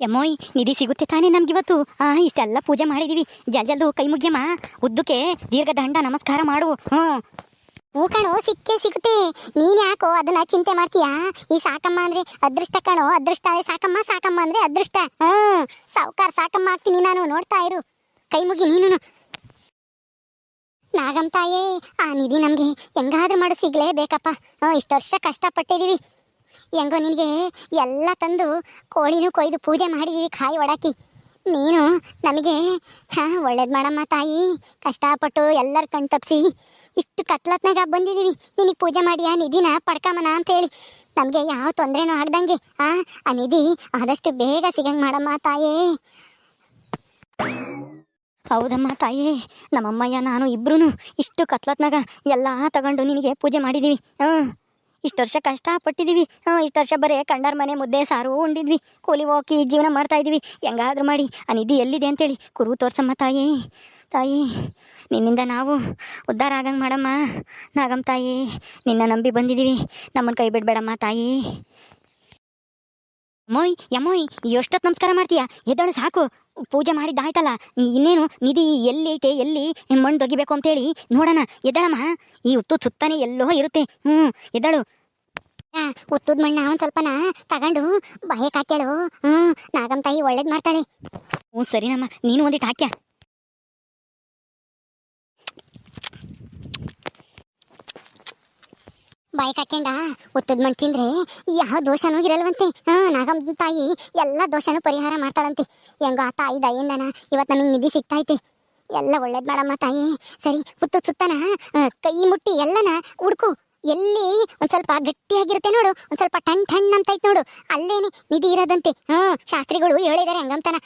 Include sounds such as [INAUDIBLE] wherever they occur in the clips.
ಯಮ್ಮೋಯ್, ನಿಧಿ ಸಿಗುತ್ತೆ ತಾನೇ ನಮ್ಗಿವತ್ತು? ಆ, ಇಷ್ಟೆಲ್ಲ ಪೂಜೆ ಮಾಡಿದೀವಿ. ಜಲ್ ಜಲ್ದು ಕೈ ಮುಗ್ಯಮ್ಮ. ಉದ್ದಕ್ಕೆ ದೀರ್ಘದಂಡ ನಮಸ್ಕಾರ ಮಾಡು. ಹ್ಞೂ. ಹೂ ಕಣೋ ಸಿಕ್ಕೇ ಸಿಗುತ್ತೆ. ನೀನ್ ಯಾಕೋ ಅದನ್ನ ಚಿಂತೆ ಮಾಡ್ತೀಯಾ? ಈ ಸಾಕಮ್ಮ ಅಂದ್ರೆ ಅದೃಷ್ಟ ಕಣೋ. ಅದೃಷ್ಟ ಸಾಕಮ್ಮ ಸಾಕಮ್ಮ ಅಂದ್ರೆ ಅದೃಷ್ಟ. ಹ್ಮ್ ಸಾವುಕಾರ ಸಾಕಮ್ಮ ಆಗ್ತೀನಿ ನಾನು. ನೋಡ್ತಾ ಇರು. ಕೈ ಮುಗಿ ನೀನು. ನಾಗಮ್ ತಾಯೇ, ಆ ನಿಧಿ ನಮ್ಗೆ ಹೆಂಗಾದ್ರೂ ಮಾಡು. ಸಿಗ್ಲೇಬೇಕಪ್ಪ ಹ್ಞೂ, ಇಷ್ಟು ವರ್ಷ ಕಷ್ಟಪಟ್ಟಿದೀವಿ. ಹೆಂಗೋ ನಿನಗೆ ಎಲ್ಲ ತಂದು ಕೋಳಿನೂ ಕೊಯ್ದು ಪೂಜೆ ಮಾಡಿದೀವಿ ಕಾಯಿ ಒಡಾಕಿ ನೀನು ನಮಗೆ, ಹಾಂ, ಒಳ್ಳೇದು ಮಾಡಮ್ಮ ತಾಯಿ. ಕಷ್ಟಪಟ್ಟು ಎಲ್ಲರ ಕಣ್ ತಪ್ಪಿಸಿ ಇಷ್ಟು ಕತ್ಲತ್ನಾಗ ಬಂದಿದ್ದೀವಿ ನಿನಗೆ ಪೂಜೆ ಮಾಡಿ ಆ ನಿಧಿನ ಪಡ್ಕಮ್ಮನ ಅಂತ ಹೇಳಿ. ನಮಗೆ ಯಾವ ತೊಂದರೆನೂ ಆಗ್ದಂಗೆ, ಆ ಆ ನಿಧಿ ಆದಷ್ಟು ಬೇಗ ಸಿಗಂಗೆ ಮಾಡಮ್ಮ ತಾಯೇ. ಹೌದಮ್ಮ ತಾಯಿ. ನಮ್ಮಮ್ಮಯ್ಯ, ನಾನು ಇಬ್ರು ಇಷ್ಟು ಕತ್ಲತ್ನಾಗ ಎಲ್ಲ ತಗೊಂಡು ನಿನಗೆ ಪೂಜೆ ಮಾಡಿದೀವಿ. ಹಾಂ ಇಷ್ಟು ವರ್ಷ ಕಷ್ಟಪಟ್ಟಿದ್ದೀವಿ ಹಾಂ, ಇಷ್ಟು ವರ್ಷ ಬರೀ ಕಂಡಾರ ಮನೆ ಮುದ್ದೆ, ಸಾರು ಉಂಡಿದ್ವಿ. ಕೂಲಿ ಹೋಗಿ ಜೀವನ ಮಾಡ್ತಾ ಇದ್ವಿ. ಹೆಂಗಾದ್ರೂ ಮಾಡಿ. ಆ ನಿಧಿ ಎಲ್ಲಿದೆ ಅಂತೇಳಿ. ಕುರು ತೋರ್ಸಮ್ಮ ತಾಯಿ ತಾಯಿ. ನಿನ್ನಿಂದ ನಾವು ಉದ್ಧಾರ ಆಗಂಗೆ ಮಾಡಮ್ಮ. ನಾಗಮ್ಮ ತಾಯಿ, ನಿನ್ನ ನಂಬಿ ಬಂದಿದ್ದೀವಿ ನಮ್ಮನ್ನು ಕೈ ಬಿಡಬೇಡಮ್ಮ ತಾಯಿ. ಮೊಯ್ ಯಮ್ಮೋಯ್ ಎಷ್ಟೊತ್ತು ನಮಸ್ಕಾರ ಮಾಡ್ತೀಯಾ? ಎದ್ದಳು ಸಾಕು. ಪೂಜೆ ಮಾಡಿದ್ದಾಯ್ತಲ್ಲ ಇನ್ನೇನು ನಿಧಿ ಎಲ್ಲಿ ಐತೆ ಎಲ್ಲಿ ಮಣ್ಣು ದೊಗಿಬೇಕು ಅಂತೇಳಿ ನೋಡೋಣ. ಎದ್ದಳಮ್ಮ. ಈ ಹುತ್ತು ಸುತ್ತಾನೆ ಎಲ್ಲೋ ಇರುತ್ತೆ. ಹ್ಞೂ ಎದ್ದಳು. ಉತ್ತದ ಮಣ್ಣ ಒಂದ್ ಸ್ವಲ್ಪನ ತಗೊಂಡು ಬಾಯಕ್ ಹಾಕ್ಯಾಳು. ಹ್ಮ್, ನಾಗಮ್ ತಾಯಿ ಒಳ್ಳೇದ್ ಮಾಡ್ತಾಳೆ. ಹ್ಞೂ ಸರಿನಮ್ಮ ನೀನು ಒಂದಿಟ್ಟು ಹಾಕ್ಯ. ಬಾಯಕ್ ಹಾಕ್ಯಂಡ ಉತ್ತದ ಮಣ್ಣು ತಿಂದ್ರೆ ಯಾವ ದೋಷನೂ ಇರಲ್ವಂತೆ. ಹಾ ನಾಗಮ್ಮ ತಾಯಿ ಎಲ್ಲ ದೋಷನೂ ಪರಿಹಾರ ಮಾಡ್ತಾಳಂತೆ. ಹೆಂಗೋ ಆ ತಾಯಿ ದಯಿಂದನ ಇವತ್ ನಮಗೆ ನಿಧಿ ಸಿಗ್ತೈತೆ ಎಲ್ಲ ಒಳ್ಳೇದ್ ಮಾಡಮ್ಮ ತಾಯಿ. ಸರಿ, ಉತ್ತದ ಸುತ್ತನ ಕೈ ಮುಟ್ಟಿ ಎಲ್ಲನ ಹುಡ್ಕು. ಎಲ್ಲಿ ಒಂದ್ ಸ್ವಲ್ಪ ಗಟ್ಟಿಯಾಗಿರುತ್ತೆ ನೋಡು, ಒಂದ್ ಸ್ವಲ್ಪ ಟಣ್ ಟಣ್ ಅಂತ ಐತ್ ನೋಡು. ಅಲ್ಲೇನೆ ನಿಧಿ ಇರೋದಂತೆ ಹ್ಮ್ ಶಾಸ್ತ್ರಿಗಳು ಹೇಳಿದಾರೆ ಹಂಗಂತನ.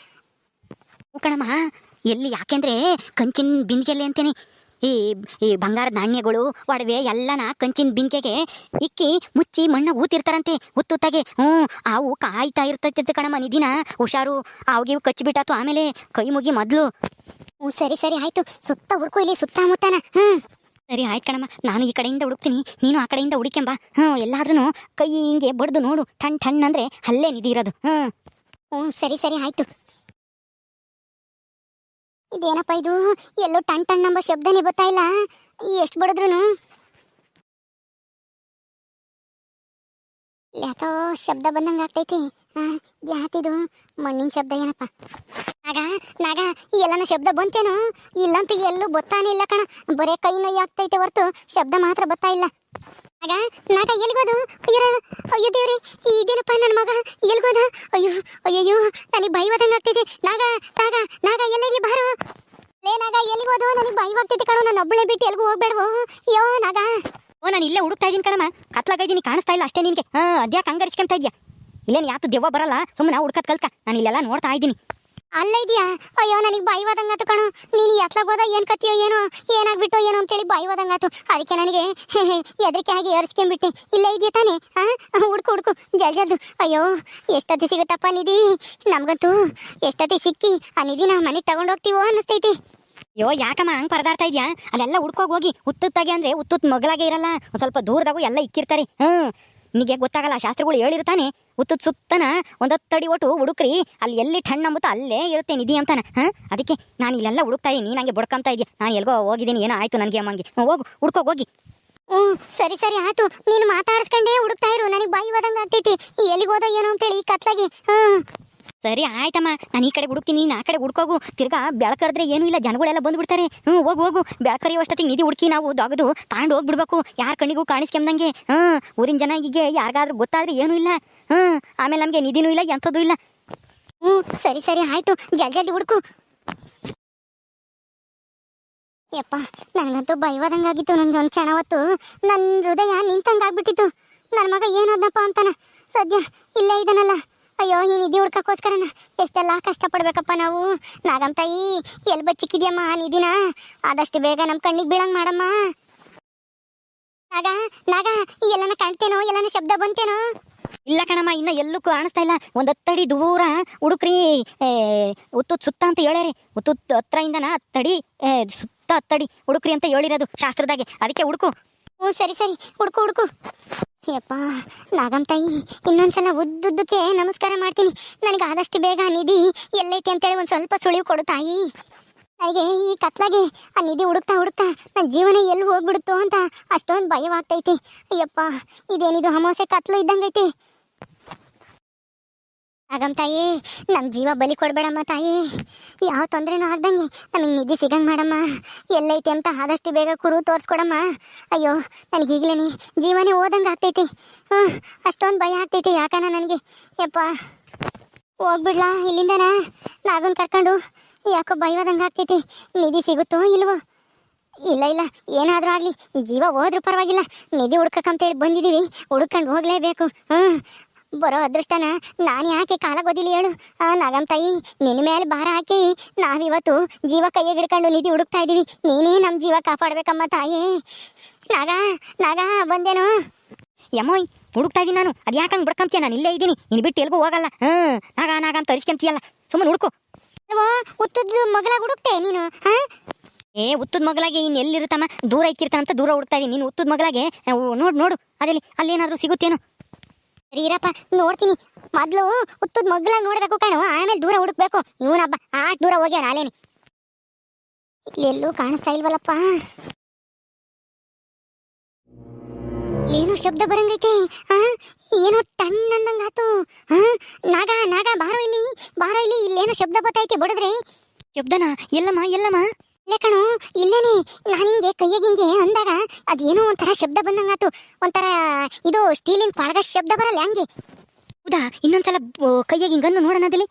ಕಣಮ್ಮ, ಎಲ್ಲಿ ಯಾಕೆಂದ್ರೆ ಕಂಚಿನ ಬಿಂದಿಗೆಯಲ್ಲಿ ಅಂತೇನೆ. ಈ ಈ ಬಂಗಾರದ ನಾಣ್ಯಗಳು, ಒಡವೆ ಎಲ್ಲನ ಕಂಚಿನ ಬಿಂಕೆಗೆ ಇಕ್ಕಿ ಮುಚ್ಚಿ ಮಣ್ಣ ಊತಿರ್ತಾರಂತೆ, ಉತ್ತುತ್ತಾಗೆ. ಹ್ಞೂ ಅವು ಕಾಯ್ತಾ ಇರ್ತೈತೆ ಕಣಮ್ಮ ನಿಧಿನ. ಹುಷಾರು ಅವಾಗಿವು ಕಚ್ಚಿಬಿಟ್ಟಾತು ಆಮೇಲೆ ಕೈ ಮುಗಿ ಮೊದಲು. ಹ್ಞೂ, ಸರಿ ಸರಿ, ಆಯ್ತು. ಸುತ್ತ ಹುಡ್ಕು ಇಲ್ಲಿ ಸುತ್ತಮುತ್ತನ. ಹ್ಮ್ ಸರಿ, ಆಯ್ತು ಕಣಮ್ಮ. ನಾನು ಈ ಕಡೆಯಿಂದ ಹುಡುಕ್ತೀನಿ, ನೀನು ಆ ಕಡೆಯಿಂದ ಹುಡುಕೆಂಬ ಹ್ಞೂ ಎಲ್ಲಾದ್ರೂ ಕೈ ಹಿಂಗೆ ಬಡ್ದು ನೋಡು. ಠಣ್ ಟಣ್ ಅಂದ್ರೆ ಅಲ್ಲೇ ನಿದಿರೋದು. ಹ್ಞೂ ಹ್ಞೂ ಸರಿ ಸರಿ, ಆಯ್ತು. ಇದೇನಪ್ಪ ಇದು? ಎಲ್ಲೋ ಟಣ್ ಟಣ್ ಎಂಬ ಶಬ್ದನೇ ಬರ್ತಾ ಇಲ್ಲ. ಎಷ್ಟು ಬಡಿದ್ರು ಯಾತೋ ಶಬ್ದ ಬಂದಂಗೆ ಆಗ್ತೈತಿ. ಹಾ ಯಾತಿದು ಮಣ್ಣಿನ ಶಬ್ದ ಏನಪ್ಪ? ನಾಗ ನಾಗ, ಈ ಎಲ್ಲನ ಶಬ್ದ ಬಂತೇನೋ? ಇಲ್ಲಂತ ಎಲ್ಲೂ ಬತ್ತಾನೆ ಇಲ್ಲ ಕಣ. ಬರೇ ಕೈ ನೋಯಿ ಆಗ್ತೈತೆ ಹೊರ್ತು. ಶಬ್ದ ಮಾತ್ರ ಬತ್ತಾ ಇಲ್ಲ. ನಾಗ ನಾಗ ಎಲ್ಗೋದು ಅಯ್ಯೋ ಅಯ್ಯೋ ದೇವ್ರಿ, ಇದೇನಪ್ಪ ನನ್ನ ಮಗ? ಎಲ್ಗೋದ ಅಯ್ಯೋ, ಅಯ್ಯಯ್ಯೋ, ನನಗೆ ಭಯವಾದಂಗೆ ಆಗ್ತೈತೆ. ನಾಗ ನಾಗ ನಾಗ ಎಲ್ಲದಿ ಬಾರು? ಲೇ, ನಾಗ ಎಲ್ಲಿಗೋದು ನನಗೆ ಭಯವಾಗ್ತೈತೆ ಕಣೋ ನಾನು ಒಬ್ಬಳೆ ಬಿಟ್ಟು ಎಲ್ಗೂ ಹೋಗ್ಬೇಡವು? ಅಯ್ಯೋ, ನಾಗ. ಓ, ನಾನು ಇಲ್ಲೇ ಹುಡುಕ್ತಾ ಇದ್ದೀನಿ ಕಣಮ್ಮ. ಕತ್ಲಾಗಿದ್ದೀನಿ ಕಾಣಿಸ್ತಾ ಇಲ್ಲ ಅಷ್ಟೇ ನಿನಗೆ. ಹಾಂ, ಅದ್ಯಾಕೆ ಹಂಗರಿಸ್ಕೊಂತ ಇದೆಯಾ? ಇಲ್ಲೇನು ಯಾತು ದೆವ್ವ ಬರಲ್ಲ? ಸುಮ್ಮನೆ ಹುಡ್ಕತ್ ಕಲ್ಕ. ನಾನು ಇಲ್ಲೆಲ್ಲ ನೋಡ್ತಾ ಇದ್ದೀನಿ. ಅಲ್ಲ ಇದೆಯಾ? ಅಯ್ಯೋ, ನನಗೆ ಭಯವಾದಂಗಾತು ಕಣೋ. ನೀನು ಎತ್ಲಾಗೋದ ಏನು ಕತ್ತಿಯೋ ಏನೋ? ಏನಾಗ್ಬಿಟ್ಟೋ ಏನೋ ಅಂತೇಳಿ ಭಯವಾದಂಗಾತು ಅದಕ್ಕೆ ನನಗೆ [LAUGHS] ಹೆದರಿಕೆ ಆಗಿ ಏರಿಸ್ಕೊಂಡ್ಬಿಟ್ಟೆ. ಇಲ್ಲ ಇದೆಯಾ ತಾನೆ? ಹಾಂ ಹುಡ್ಕು ಹುಡ್ಕು, ಜಲ್, ಜಲ್ದು. ಅಯ್ಯೋ, ಎಷ್ಟೊತ್ತಿ ಸಿಗುತ್ತಪ್ಪ ನಿಧಿ? ನಮಗಂತೂ ಎಷ್ಟೊತ್ತಿ ಸಿಕ್ಕಿ ಆ ನಿಧಿನ ಮನೆಗೆ ತಗೊಂಡೋಗ್ತೀವೋ ಅನ್ನಿಸ್ತೈತಿ. ಅಯ್ಯೋ, ಯಾಕಮ್ಮ ಹಂಗೆ ಪರದಾಡ್ತಾ ಇದೆಯಾ? ಅಲ್ಲೆಲ್ಲ ಹುಡ್ಕೋಗಿ ಹೋಗಿ ಉತ್ತುತ್ತಾಗೆ ಅಂದರೆ ಉತ್ತುತ್ತ ಮಗಲಾಗೆ ಇರಲ್ಲ. ಒಂದು ಸ್ವಲ್ಪ ದೂರದಾಗೂ ಎಲ್ಲ ಇಕ್ಕಿರ್ತಾರೆ. ಹ್ಞೂ ನಿಮಗೆ ಗೊತ್ತಾಗಲ್ಲ, ಶಾಸ್ತ್ರಗಳು ಹೇಳಿರ್ತಾನೆ. ಉತ್ತದ ಸುತ್ತನ ಒಂದತ್ತಡಿ ಒಟ್ಟು ಹುಡುಕ್ರಿ, ಅಲ್ಲಿ ಎಲ್ಲಿ ಠಣ್ಣ ಅಂಬುತ್ತ ಅಲ್ಲೇ ಇರುತ್ತೆ ನಿಧಿ ಅಂತಾನೆ. ಹಾಂ? ಅದಕ್ಕೆ ನಾನು ಇಲ್ಲೆಲ್ಲ ಹುಡುಕ್ತಾ ಇದ್ದೀನಿ ನನಗೆ ಬಡ್ಕೊಂತ ಇದೆಯಾ. ನಾನು ಎಲ್ಗೋ ಹೋಗಿದ್ದೀನಿ, ಏನೋ ಆಯಿತು ನನಗೆ ಅಮ್ಮಂಗೆ. ಹೋಗು, ಹುಡ್ಕೋ, ಹೋಗಿ. ಹ್ಞೂ ಸರಿ ಸರಿ, ಆಯ್ತು. ನೀನು ಮಾತಾಡಿಸ್ಕೊಂಡೇ ಹುಡುಕ್ತಾ ಇರು, ನನಗೆ ಭಯವಾದಂಗೆ ಆಗ್ತೈತಿ ಎಲ್ಲಿಗೆ ಹೋದ ಏನೋ ಅಂತೇಳಿ ಕತ್ಲಾಗಿ. ಹ್ಞೂ ಸರಿ, ಆಯ್ತಮ್ಮ. ನಾನು ಈ ಕಡೆ ಹುಡುಕ್ತೀನಿ ನೀನು ಆ ಕಡೆ ಹುಡ್ಕೋಗು. ತಿರ್ಗಾ ಬೆಳಕರಿದ್ರೆ ಏನೂ ಇಲ್ಲ, ಜನಗಳೆಲ್ಲ ಬಂದ್ಬಿಡ್ತಾರೆ. ಹ್ಞೂ, ಹೋಗು ಹೋಗು. ಬೆಳಕರಿಯುವಷ್ಟೊತ್ತಿಗೆ ನಿಧಿ ಹುಡುಕಿ ನಾವು ದೊಗದು ತಗೊಂಡು ಹೋಗ್ಬಿಡ್ಬೇಕು. ಯಾರ ಕಣ್ಣಿಗೂ ಕಾಣಿಸ್ಕೊಂಬಂಗೆ ಹ್ಞೂ, ಊರಿನ ಜನರಿಗೆ ಯಾರಿಗಾದ್ರೂ ಗೊತ್ತಾದ್ರೆ ಏನೂ ಇಲ್ಲ. ಹ್ಞೂ, ಆಮೇಲೆ ನಮಗೆ ನಿಧಿನೂ ಇಲ್ಲ, ಎಂಥದ್ದು ಇಲ್ಲ. ಹ್ಞೂ, ಸರಿ ಸರಿ, ಆಯಿತು. ಜಲ್ದಿ ಜಲ್ದಿ ಹುಡುಕು. ಯಪ್ಪ, ನನಗಂತೂ ಬೈವಾದಂಗಾಗಿತ್ತು ನನಗೆ ಒಂದು ಕ್ಷಣ ಹೊತ್ತು ನನ್ನ ಹೃದಯ ನಿಂತಂಗಾಗ್ಬಿಟ್ಟಿತ್ತು. ನನ್ನ ಮಗ ಏನಾದಪ್ಪ ಅಂತಾನ. ಸದ್ಯ ಇಲ್ಲೇ ಇದನಲ್ಲ ಅಯ್ಯೋ ಈ ನಿಧಿ ಹುಡ್ಕಕ್ಕೋಸ್ಕರನ ಎಷ್ಟೆಲ್ಲ ಕಷ್ಟಪಡ್ಬೇಕಪ್ಪ ನಾವು. ನಾಗಮ್ಮ ತಾಯಿ ಎಲ್ಲಿ ಬಚ್ಚಿಕ್ಕಿದ್ಯಮ್ಮ ಆ ನಿಧಿನ? ಆದಷ್ಟು ಬೇಗ ನಮ್ಮ ಕಣ್ಣಿಗೆ ಬೀಳಂಗ್ ಮಾಡಮ್ಮ. ನಾಗ ನಾಗ ಎಲ್ಲನ ಕಾಣ್ತೇನೋ ಎಲ್ಲನ ಶಬ್ದ ಬಂತೇನೋ? ಇಲ್ಲ ಕಣಮ್ಮ ಇನ್ನ ಎಲ್ಲೂ ಕಾಣಿಸ್ತಾ ಇಲ್ಲ. ಒಂದತ್ತಡಿ ದೂರ ಹುಡುಕ್ರಿ ಉತ್ತುತ್ ಸುತ್ತ ಅಂತ ಹೇಳ್ಯಾರಿ. ಉತ್ತುತ್ ಹತ್ರಯಿಂದನ ಹತ್ತಡಿ ಏ, ಸುತ್ತ ಹತ್ತಡಿ ಹುಡುಕ್ರಿ ಅಂತ ಹೇಳಿರೋದು ಶಾಸ್ತ್ರದಾಗೆ. ಅದಕ್ಕೆ ಹುಡುಕು. ಹ್ಞೂ ಸರಿ ಸರಿ. ಹುಡುಕು ಹುಡ್ಕು. ಯಪ್ಪ ತಾಯಿ, ಇನ್ನೊಂದ್ಸಲ ಉದ್ದುದ್ದಕ್ಕೆ ನಮಸ್ಕಾರ ಮಾಡ್ತೀನಿ. ನನಗೆ ಆದಷ್ಟು ಬೇಗ ನಿಧಿ ಎಲ್ಲೈತಿ ಅಂತೇಳಿ ಒಂದು ಸ್ವಲ್ಪ ಸುಳಿವು ಕೊಡು ತಾಯಿ. ನನಗೆ ಈ ಕತ್ಲಾಗೆ ಆ ನಿಧಿ ಹುಡುಕ್ತಾ ಹುಡುಕ್ತಾ ನನ್ನ ಜೀವನ ಎಲ್ಲಿ ಹೋಗ್ಬಿಡುತ್ತೋ ಅಂತ ಅಷ್ಟೊಂದು ಭಯವಾಗ್ತೈತಿ. ಅಯ್ಯಪ್ಪ, ಇದೇನಿದು ಅಮಾವಾಸ್ಯೆ ಕತ್ಲು ಇದ್ದಂಗೈತಿ? ಆಗಮ್ ತಾಯಿ ನಮ್ಮ ಜೀವ ಬಲಿ ಕೊಡ್ಬೇಡಮ್ಮ ತಾಯಿ. ಯಾವ ತೊಂದರೆನೂ ಆಗ್ದಂಗೆ ನಮಗೆ ನಿಧಿ ಸಿಗಂಗೆ ಮಾಡಮ್ಮ. ಎಲ್ಲೈತಿ ಅಂತ ಆದಷ್ಟು ಬೇಗ ಕುರು ತೋರಿಸ್ಕೊಡಮ್ಮ. ಅಯ್ಯೋ, ನನಗೆ ಈಗಲೇ ಜೀವನೇ ಓದಂಗೆ ಆಗ್ತೈತಿ. ಹ್ಞೂ ಅಷ್ಟೊಂದು ಭಯ ಆಗ್ತೈತಿ ಯಾಕನ ನನಗೆ? ಯಪ್ಪ, ಹೋಗ್ಬಿಡ್ಲಾ ಇಲ್ಲಿಂದನ? ನಾಗನ್ ಕರ್ಕೊಂಡು ಯಾಕೋ ಭಯವಾದಂಗೆ ಆಗ್ತೈತಿ. ನಿಧಿ ಸಿಗುತ್ತೋ ಇಲ್ವೋ? ಇಲ್ಲ ಇಲ್ಲ, ಏನಾದರೂ ಆಗಲಿ, ಜೀವ ಹೋದ್ರೂ ಪರವಾಗಿಲ್ಲ. ನಿಧಿ ಹುಡ್ಕಕ್ಕಂತೇಳಿ ಬಂದಿದ್ದೀವಿ ಹುಡ್ಕೊಂಡು ಹೋಗಲೇಬೇಕು. ಹ್ಞೂ ಬರೋ ಅದೃಷ್ಟನ ನಾನು ಯಾಕೆ ಕಾಲ ಗೊದಿಲಿ ಹೇಳು. ಆ ನಾಗಮ್ ತಾಯಿ ನಿನ್ನ ಮೇಲೆ ಭಾರ ಹಾಕಿ ನಾವಿವತ್ತು ಜೀವ ಕೈಗೆ ಹಿಡ್ಕೊಂಡು ನಿಧಿ ಹುಡುಕ್ತಾ ಇದ್ದೀವಿ ನೀನೇ ನಮ್ಮ ಜೀವ ಕಾಪಾಡ್ಬೇಕಮ್ಮ ತಾಯಿ. ನಾಗ ನಾಗ ಬಂದೇನು? ಯಮ್ಮೋಯ್ ಹುಡುಕ್ತಾ ಇದ್ದೀನಿ ನಾನು. ಅದು ಯಾಕಂಗೆ ಬಿಡ್ಕೊಂತೀಯ? ನಾನು ಇಲ್ಲೇ ಇದ್ದೀನಿ ಇನ್ನು ಬಿಟ್ಟು ಎಲ್ಗೂ ಹೋಗಲ್ಲ. ಹ್ಞೂ ನಾಗ ನಾಗ ಅಂತ ತರಿಸ್ಕೊಂತೀಯಲ್ಲ ಸುಮ್ಮನೆ ಹುಡುಕು. ಉತ್ತದ್ದು ಮಗಲಾಗ ಹುಡುಕ್ತೆ ನೀನು ಹಾ? ಏ ಉತ್ತದ ಮಗಲಾಗೆ ಇನ್ನು ಎಲ್ಲಿರುತ್ತಮ್ಮ ದೂರ ಇಕ್ಕಿರ್ತಾನಂತ ದೂರ ಹುಡುಕ್ತಾ ಇದ್ದೀನಿ ನೀನು ಉತ್ತದ ಮಗಲಾಗೆ ನೋಡು ನೋಡು. ಅಲ್ಲಿ ಅಲ್ಲೇನಾದರೂ ಸಿಗುತ್ತೇನೋ? ಸರಿ ಇರಪ್ಪ, ನೋಡ್ತೀನಿ. ಮೊದ್ಲು ಹುತ್ತದ ಮಗ್ಲಾಗ ನೋಡ್ಬೇಕು ಕಣೋ, ಆಮೇಲೆ ದೂರ ಹುಡುಕ್ಬೇಕು. ಇವನಬ್ಬ ಆಟ್ ದೂರ ಹೋಗ್ಯಾನ ನಾಲೇನಿ ಎಲ್ಲೂ ಕಾಣಿಸ್ತಾ ಇಲ್ವಲ್ಲಪ್ಪ. ಏನೋ ಶಬ್ದ ಬರಂಗೈತೆ. ಆ, ಏನೋ ಟನ್ ಅಂದಂಗಾತು. ಆ, ನಾಗ ನಾಗ, ಬಾರೋ ಇಲ್ಲಿ ಬಾರೋ ಇಲ್ಲಿ, ಇಲ್ಲೇನೋ ಶಬ್ದ ಬತ್ತೈತೆ ಬಡದ್ರೆ. ಶಬ್ದನಾ, ಎಲ್ಲಮ್ಮ ಎಲ್ಲಮ್ಮ? ಇಲ್ಲೇ ಕಣೋ ಇಲ್ಲೇನೆ ನಾನು ಹಿಂಗೆ ಕೈಯಾಗ ಹಿಂಗೆ ಅಂದಾಗ ಅದೇನೋ ಒಂಥರ ಶಬ್ದ ಬಂದಂಗಾತು. ಒಂಥರ ಇದು ಸ್ಟೀಲಿನ ಕೊಳಗ ಶಬ್ದ ಬರಲ್ಲ ಹಂಗೆ. ಹೌದಾ? ಇನ್ನೊಂದ್ಸಲ ಸಲ ಕೈಯಾಗ ಹಿಂಗನ್ನು ನೋಡೋಣ ಅದಲ್ಲಿ?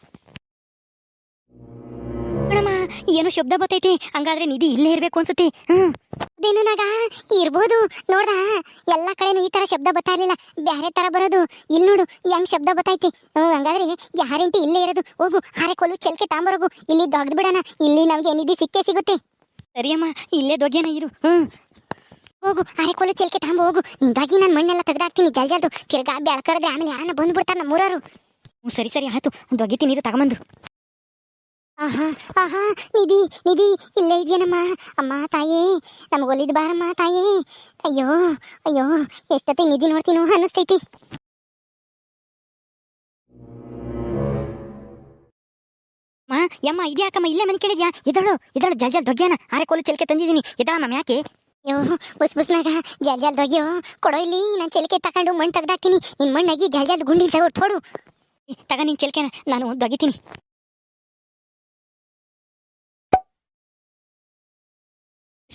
ನೋಡಮ್ಮ ಏನೋ ಶಬ್ದ ಬತ್ತೈತೆ ಹಂಗಾದ್ರೆ ನಿಧಿ ಇಲ್ಲೇ ಇರಬೇಕು ಅನ್ಸುತ್ತೆ. ಹ್ಞೂ ನಾಗ ಇರ್ಬೋದು. ನೋಡ್ದ, ಎಲ್ಲ ಕಡೆನೂ ಈ ತರ ಶಬ್ದ ಬರ್ತಾ ಇರ್ಲಿಲ್ಲ. ಬ್ಯಾರೆ ತರ ಬರೋದು. ಇಲ್ಲಿ ನೋಡು, ಹೆಂಗ್ ಶಬ್ದ ಬತ್ತೈತಿ ಹ್ಮ್, ಹಂಗಾದ್ರೆ ಗ್ಯಾರಂಟಿ ಇಲ್ಲೇ ಇರೋದು. ಹೋಗು ಹಾರೆಕೊಲು ಚೆಲ್ಕೆ ತಾಂಬರೋಗು. ಇಲ್ಲಿ ದೊಗ್ದು ಬಿಡೋಣ. ಇಲ್ಲಿ ನಮ್ಗೆ ನಿಧಿ ಸಿಕ್ಕೇ ಸಿಗುತ್ತೆ. ಸರಿಯಮ್ಮ, ಇಲ್ಲೇ ದೊಗ್ಯನ ಇರು. ಹೋಗು ಕೊಲು ಚೆಲ್ಕೆ ತಾಂಬ, ಹೋಗು. ನಿಂದಾಗಿ ನಾನು ಮಣ್ಣೆಲ್ಲ ತೆಗ್ದಾಕ್ತೀನಿ, ಜಲ್ ಜಲ್ದು. ತಿರ್ಗಾ ಬೆಳ್ಕರದ್ರೆ ಆಮೇಲೆ ಯಾರನ್ನ ಬಂದ್ಬಿಡ್ತಾರ ನಮ್ಮೂರರು ಹ್ಞೂ ಸರಿ ಸರಿ, ಆಯ್ತು. ದೊಗ್ಗಿತಿ ನೀರು ತಗೊಂಬಂದು. ಆಹಾ ಆಹಾ ನಿಧಿ ನಿಧಿ ಇಲ್ಲೇ ಇದೆಯೇನಮ್ಮ? ಅಮ್ಮ ತಾಯೇ ನಮಗೆ ಒಲಿದ್ ಬಾರಮ್ಮ ತಾಯೇ. ಅಯ್ಯೋ ಅಯ್ಯೋ ಎಷ್ಟೊತ್ತಿಗೆ ನಿಧಿ ನೋಡ್ತೀನೋ ಅನ್ನಿಸ್ತೈತಿ. ಅಮ್ಮ ಯಮ್ಮ ಇದ್ಯಾಕಮ್ಮ ಇಲ್ಲೇ ಮನೆ ಕೇಳಿದ್ಯಾ? ಎದಳು ಎದಳು ಜಲ್ ಜಲ್ ದೊಗ್ಯಾನ ಆರೆ ಕೋಲು ಚೆಲ್ಕೆ ತಂದಿದ್ದೀನಿ. ಎದಳಮ್ಮ ಯಾಕೆ ಅಯ್ಯೋ ಬುಸ್ ಬುಸ್ನಾಗ ಜಲ್ ಜಲ್ ದೊಗ್ಯೋ ಕೊಡೋ ಇಲ್ಲಿ ನಾನು ಚೆಲಿಕೆ ತಕೊಂಡು ಮಣ್ಣು ತೆಗ್ದಾಕ್ತೀನಿ. ನಿನ್ನ ಮಣ್ಣಾಗಿ ಜಲ್ ಜಲ್ ಗುಂಡಿ ತಗೋ ಕೊಡು ಏ, ತಗ ನಿನ್ನ ಚೆಲ್ಕೆನ ನಾನು ದೊಗಿತೀನಿ.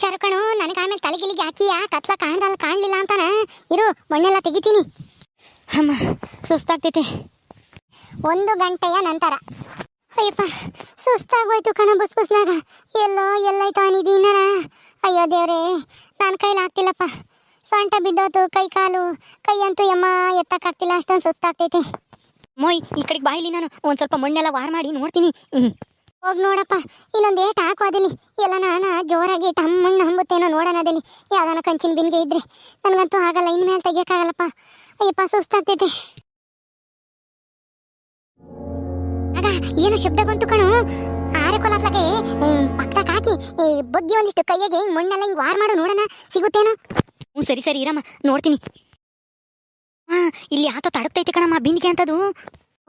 ಶರಕಣು ನನಗೆ ಆಮೇಲೆ ತಲೆಗಿಲಿಗೆ ಹಾಕಿಯಾ ಕತ್ಲ ಕಾಣ್ದಲ್ಲ ಕಾಣಲಿಲ್ಲ ಅಂತಾನ? ಇರು, ಮಣ್ಣೆಲ್ಲ ತೆಗಿತೀನಿ. ಅಮ್ಮ, ಸುಸ್ತಾಗ್ತೈತೆ. ಒಂದು ಗಂಟೆಯ ನಂತರ. ಅಯ್ಯಪ್ಪ ಸುಸ್ತಾಗೋಯ್ತು ಕಣ ಬಸ್ ಬಸ್ನಾಗ. ಎಲ್ಲೋ ಎಲ್ಲೈತ ನಿಧೀನ ಅಯ್ಯೋ ದೇವ್ರೇ, ನಾನು ಕೈಲಿ ಆಗ್ತಿಲ್ಲಪ್ಪ ಸೊಂಟ ಬಿದ್ದೋತು, ಕೈ ಕಾಲು. ಕೈ ಅಂತೂ ಯಮ್ಮ, ಎತ್ತಕ್ಕಾಗ್ತಿಲ್ಲ, ಅಷ್ಟೊಂದು ಸುಸ್ತಾಗ್ತೈತೆ. ಮೋಯ್, ಈ ಕಡೆಗೆ ಬಾಯಿಲಿ ನಾನು. ಒಂದು ಸ್ವಲ್ಪ ಮಣ್ಣೆಲ್ಲ ವಾರ್ ಮಾಡಿ ನೋಡ್ತೀನಿ. ಹೋಗ್ ನೋಡಪ್ಪ, ಇನ್ನೊಂದು ಏಟ್ ಹಾಕೋದಿಲ್ಲಿ ಎಲ್ಲ ನಾನು ಜೋರಾಗಿ ಟಮ್ಮಣ್ಣ ಹಂಬುತ್ತೇನೋ ನೋಡೋಣ ಅದಲ್ಲಿ ಯಾವ್ದಾನ ಕಂಚಿನ ಬಿನ್ಗೆ ಇದ್ರೆ. ನನಗಂತೂ ಆಗಲ್ಲ, ಇನ್ಮೇಲೆ ತೆಗಿಯಕ್ಕಾಗಲ್ಲಪ್ಪ. ಅಯ್ಯಪ್ಪ, ಸುಸ್ತಾಗ್ತೈತೆ. ಏನು ಶಬ್ದ ಬಂತು ಕಣು. ಆರೆ ಕೊಲಾತ್ಲಕ್ಕೆ ಪಕ್ಕದಾಗ ಹಾಕಿ ಬಗ್ಗಿ ಒಂದಿಷ್ಟು ಕೈಯಾಗೆ ಹಿಂಗ್ ಮಣ್ಣೆಲ್ಲ ಹಿಂಗ್ ವಾರ್ ಮಾಡು, ನೋಡೋಣ, ಸಿಗುತ್ತೇನೋ. ಹ್ಞೂ ಸರಿ ಸರಿ, ಇರಮ್ಮ, ನೋಡ್ತೀನಿ. ಹಾ ಇಲ್ಲಿ ಆತ ತಡಕ್ತೈತೆ ಕಣಮ್ಮ ಬಿಂದಿಗೆ ಅಂತದು.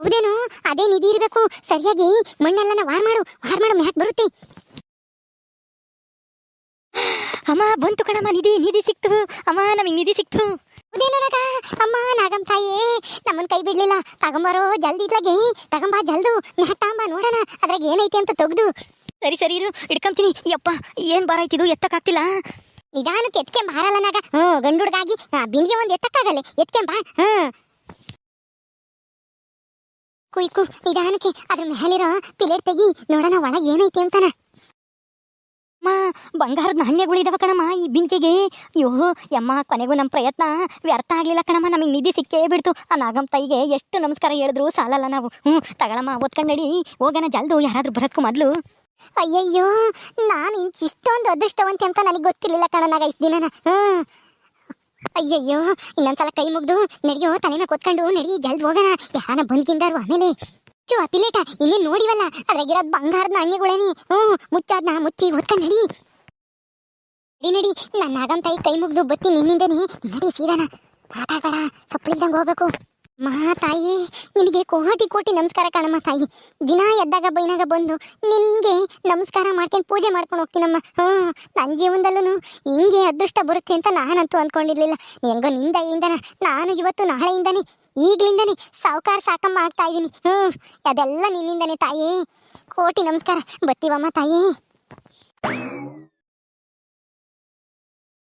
ಹೌದೇನು? ಅದೇ ನಿಧಿ ಇರಬೇಕು. ಸರಿಯಾಗಿ ಮಣ್ಣೆಲ್ಲನ ವಾರ್ ಮಾಡು. ವಾರ್ ಮಾಡು ಮ್ಯಾಕ್ ಬರುತ್ತೆ. ಅಮ್ಮ ಬಂತು ಕಣಮ್ಮ ನಿಧಿ ನಿಧಿ ಸಿಕ್ತು. ಅಮ್ಮ ನಮಗೆ ನಿಧಿ ಸಿಕ್ತು. ಹೌದೇನು ಅಮ್ಮ ನಾಗಮ್ಮ ತಾಯಿ ನಮ್ಮನ್ ಕೈ ಬಿಡ್ಲಿಲ್ಲ. ತಗೊಂಬರೋ ಜಲ್ದಿ ಇದ್ಲಾಗೆ. ತಗೊಂಬಾ ಜಲ್ದು. ಮ್ಯಾಕ್ ತಗೊಂಬ ನೋಡೋಣ. ಅದ್ರಾಗ ಏನೈತಿ ಅಂತ ತೆಗ್ದು. ಸರಿ ಸರಿ ಇರು. ಇಡ್ಕೊಂತೀನಿ ಯಪ್ಪ ಏನ್ ಬಾರ ಆಯ್ತಿದು? ಎತ್ತಕ್ಕಾಗ್ತಿಲ್ಲ. ನಿಧಾನಕ್ಕೆ ಎತ್ಕೆಂಬ ಹಾರಲ್ಲ ನಾಗ. ಹ್ಞೂ ಗಂಡುಡ್ಗಾಗಿ ಬಿಂದಿಗೆ ಒಂದು ಎತ್ತಕ್ಕಾಗಲ್ಲ. ಎತ್ಕೆಂಬ ಹ್ಞೂ ಕುಯ್ಕು, ನಿಧಾನಕ್ಕೆ ಅದ್ರ ಮೇಲಿರೋ ಪಿಲೇಟ್ ತೆಗಿ ನೋಡೋಣ ಒಳಗೆ ಏನೈತಿ ಅಂತಾನ. ಅಮ್ಮ ಬಂಗಾರದ ನಾಣ್ಯಗಳಿದಾವ ಕಣಮ್ಮ ಈ ಬಿಂಕಿಗೆ. ಅಯ್ಯೋ ಯಮ್ಮ, ಕೊನೆಗೂ ನಮ್ಮ ಪ್ರಯತ್ನ ವ್ಯರ್ಥ ಆಗಲಿಲ್ಲ ಕಣಮ್ಮ, ನಮಗೆ ನಿಧಿ ಸಿಕ್ಕೇ ಬಿಡ್ತು. ಆ ನಾಗಮ್ಮ ತಾಯಿಗೆ ಎಷ್ಟು ನಮಸ್ಕಾರ ಹೇಳಿದ್ರು ಸಾಲಲ್ಲ ನಾವು. ಹ್ಞೂ ತಗೊಳಮ್ಮ, ಓದ್ಕೊಂಡು ಹೋಗೋಣ ಜಲ್ದು, ಯಾರಾದರೂ ಬರೋದಕ್ಕೂ ಮೊದಲು. ಅಯ್ಯಯ್ಯೋ, ನಾನು ಇಷ್ಟೊಂದು ಅದೃಷ್ಟವಂತೆ ಅಂತ ನನಗೆ ಗೊತ್ತಿರಲಿಲ್ಲ ಕಣನಾಗ ಇಷ್ಟು ದಿನನ. ಹ್ಞೂ ಅಯ್ಯಯ್ಯೋ, ಇನ್ನೊಂದ್ಸಲ ಕೈ ಮುಗ್ದು ನಡೆಯೋ, ತಲೆ ಮೇಲೆ ಕೊತ್ಕೊಂಡು ನಡಿ, ಜಲ್ದಿ ಹೋಗೋಣ. ಯಾರನ ಬಂದ್ಕಿಂದಾರು ಆಮೇಲೆ. ಚೋ ಅಪಿಲೇಟ ಪಿಲೇಟ, ಇನ್ನೇನು ನೋಡಿವಲ್ಲ? ಅದ್ರಾಗಿರೋದು ಬಂಗಾರದ ನಾಣ್ಯಗಳೇನಿ. ಹ್ಞೂ, ಮುಚ್ಚಾದ್ನ ಮುಚ್ಚಿ ಹೊತ್ಕೊಂಡು ನಡಿ. ನಡಿ ನಡಿ. ನನ್ನ ಆಗಮ್ ತಾಯಿ ಕೈ ಮುಗ್ದು ಬತ್ತಿ ನಿನ್ನಿಂದನೇ ನಡಿ ಸೀದಾನ ಮಾತಾಡಬೇಡ ಸಪ್ಪಳಿಲ್ದಂಗೆ ಹೋಗ್ಬೇಕು. ಮಾ ತಾಯಿ, ನಿನಗೆ ಕೋಟಿ ಕೋಟಿ ನಮಸ್ಕಾರ ಕಣಮ್ಮ ತಾಯಿ. ದಿನ ಎದ್ದಾಗ ಬೈನಾಗ ಬಂದು ನಿನಗೆ ನಮಸ್ಕಾರ ಮಾಡ್ಕೊಂಡು ಪೂಜೆ ಮಾಡ್ಕೊಂಡು ಹೋಗ್ತೀನಮ್ಮ. ಹ್ಞೂ ನನ್ನ ಜೀವನದಲ್ಲೂ ಹಿಂಗೆ ಅದೃಷ್ಟ ಬರುತ್ತೆ ಅಂತ ನಾನಂತೂ ಅಂದ್ಕೊಂಡಿರ್ಲಿಲ್ಲ ಹೆಂಗೋ ನಿಂದ ಇಂದನ ನಾನು ಇವತ್ತು ನಾಳೆಯಿಂದನೇ, ಈಗಲಿಂದನೇ ಸಾವುಕಾರ ಸಾಕಮ್ಮ ಆಗ್ತಾ ಇದ್ದೀನಿ. ಹ್ಞೂ ಅದೆಲ್ಲ ನಿನ್ನಿಂದನೇ ತಾಯಿ. ಕೋಟಿ ನಮಸ್ಕಾರ. ಬರ್ತೀವಮ್ಮ ತಾಯಿ?